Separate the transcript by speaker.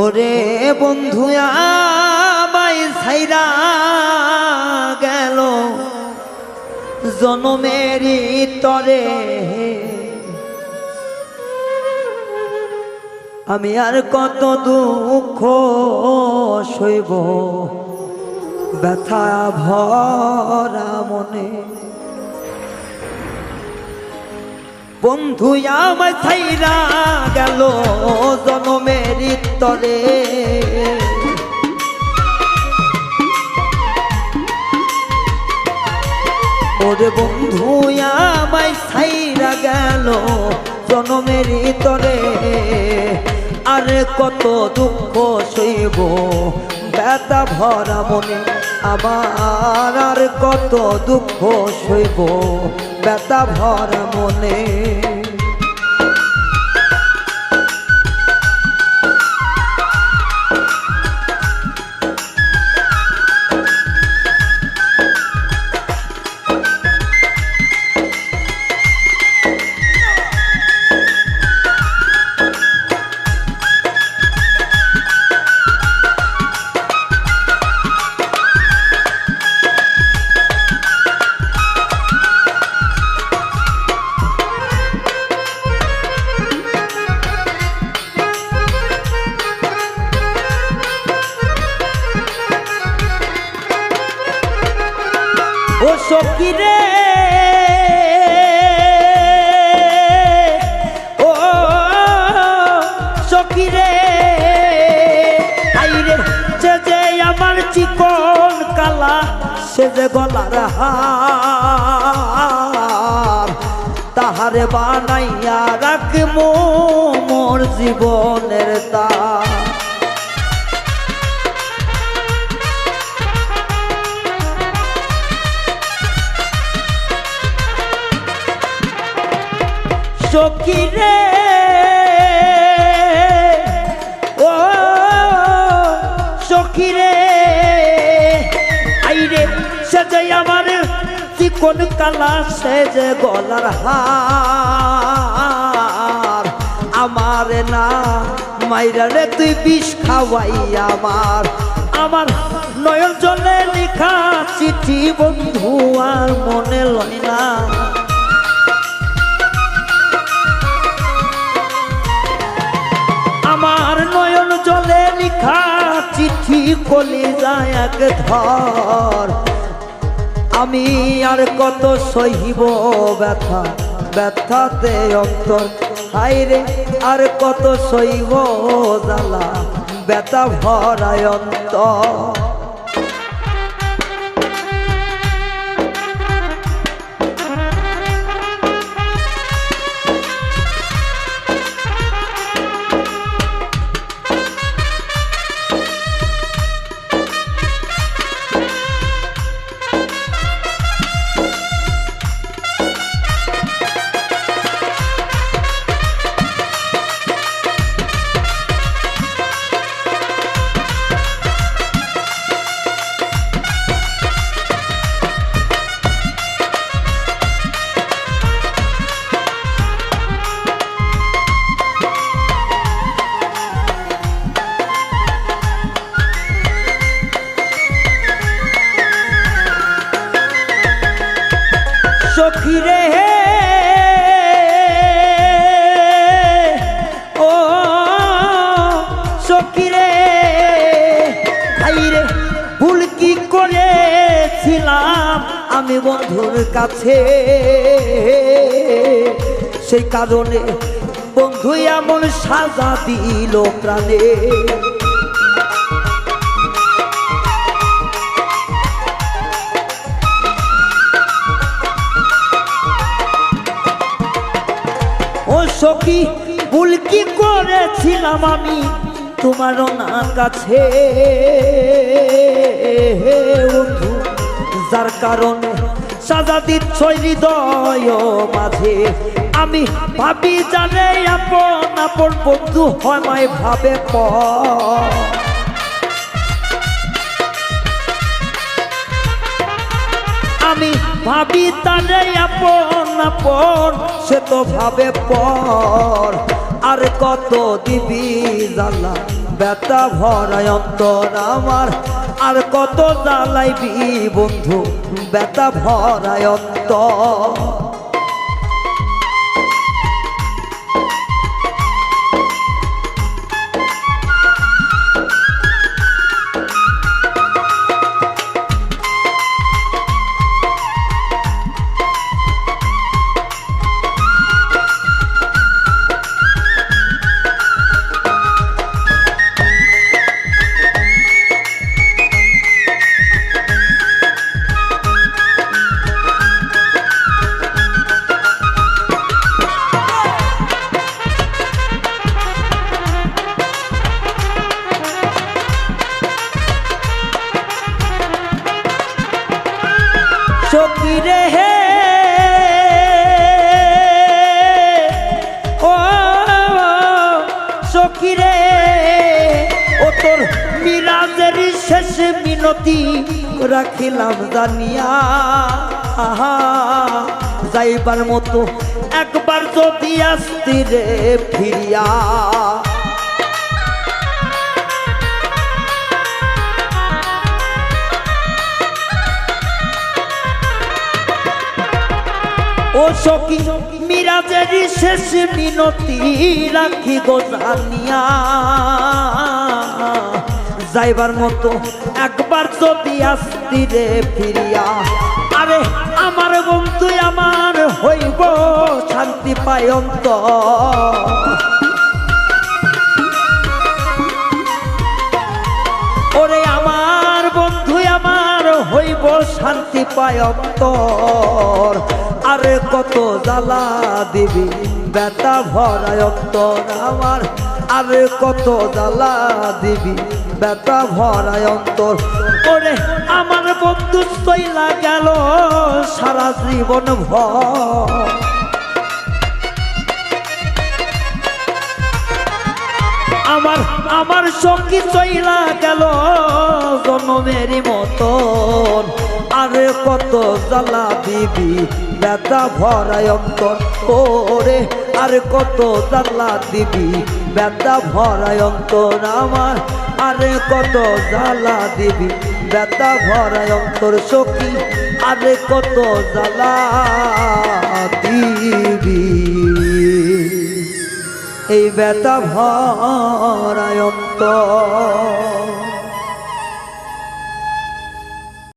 Speaker 1: ওরে বন্ধু আমায় ছাইরা গেল। জনমেরি তরে আমি আর কত দুঃখ সইব। ব্যথা ভরা মনে। বন্ধু আমায় ছাইরা গেল জনমের তরে ওরে বন্ধু, আমায় ছাইরা গেল জনমের তরে আরে কত দুঃখ সইব, ব্যথা ভরা মনে আমার আর কত দুঃখ সইব, ব্যথা ভরা মনে। ও সকিরে ও, সকিরে। আইরে, সে যে আমার চিকন কালা, সে যে গলার হার, তাহারে বানাইয়া রাখব মোর জীবনের তার। সখী রে। ও সখী রে। আইরে সে যে আমার চিকন কালা, সে যে গলার হার। আমার না মাইরা রে, তুই বিষ খাওয়াই আমার। আমার নয়ন জলে লেখা চিঠি বন্ধু, আর মনে লয় না। চিঠি কলি যায় এক ধর। আমি আর কত সহিব ব্যথা, ব্যথাতে অন্তর। হাইরে আর কত সহিব জ্বালা, ব্যথা ভরায় অন্তর। আমি বন্ধুর কাছে। সেই কারণে বন্ধু এমন সাজা দিল প্রাণে। ও সখী, ভুল কি করেছিলাম আমি তোমার না কাছে? যার কারণে সাজা দিচ্ছ হৃদয় মাঝে। আমি ভাবি জানে আপন আপন বন্ধু হয় মায় ভাবে পর। আমি ভাবি তারে আপন আপন, সে তো ভাবে পর। আর কত দিবি জ্বালা, ব্যথা ভরায় অন্তর আমার। আর কত জ্বালাইবি বন্ধু? বেতা ভরায় মিনতি রাখিলাম জানিয়া। আহা, যাইবার মতো একবার যদি আসতি রে ফিরিয়া। ও সখী মিরাজের শেষ মিনতি রাখি গো জানিয়া। যাইবার মতো একবার যদি আসতি রে ফিরিয়া, আরে আমার বন্ধু আমার হইব, শান্তি পায়ন্ত ওরে আমার বন্ধু আমার হইব, শান্তি পায় অন্তর। আরে কত জ্বালা দিবি, ব্যথা ভরায় আমার। আরে কত জ্বালা দিবি? ব্যথা ভরায় অন্তর। করে আমার বন্ধু তৈলা গেল সারা জীবন ভর। আমার আমার সঙ্গী চইলা গেল জন্মেরই মতন। আরে কত জ্বালা দিবি, ব্যথা ভরায় অন্তর ওরে আরে কত জ্বালা দিবি, ব্যথা ভরায় অন্তর আমার। আরে কত জ্বালা দিবি, ব্যথা ভরায় অন্তর সখী। আরে কত জ্বালা এই ব্যথা ভরায়ন্ত।